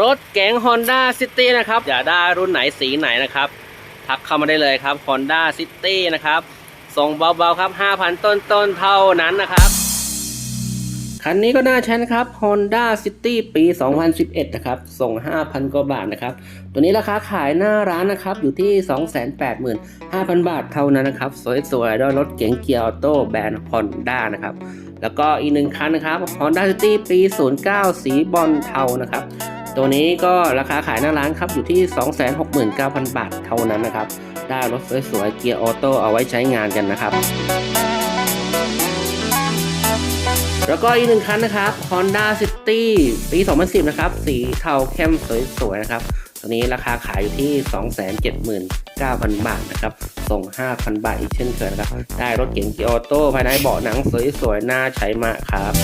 รถเก๋ง Honda City นะครับอยากได้รุ่นไหนสีไหนนะครับ ทักเข้ามาได้เลยครับ Honda City นะครับส่งเบาๆครับ 5,000 ต้นๆเท่านั้นนะครับ คันนี้ก็น่าใช้นะครับ Honda City ปี 2011 นะครับ ส่ง 5,000 กว่าบาทนะครับ ตัวนี้ราคาขายหน้าร้านนะครับ อยู่ที่ 285,000 บาทเท่านั้นนะครับ สวยๆด้วยรถเก๋งเกียร์ออโต้แบรนด์ Honda นะครับ แล้วก็อีกหนึ่งคันนะครับ Honda City ปี 09 สีบอลเทานะครับ ตัวนี้ก็ราคาขายหน้าร้านครับอยู่ที่ 269,000 บาทเท่านั้นนะครับ ได้รถสวยๆ เกียร์ออโต้เอาไว้ใช้งานกันนะครับ แล้วก็อีกหนึ่งคันนะครับ Honda City ปี 2010 นะครับ สีเทาเข้มสวยๆ นะครับ ตัวนี้ราคาขายอยู่ที่ 279,000 บาทนะครับ ส่ง 5,000 บาทอีกเช่นเคยนะครับ ได้รถเก๋งเกียร์ออโต้ภายในเบาะหนังสวยๆน่าใช้มากครับ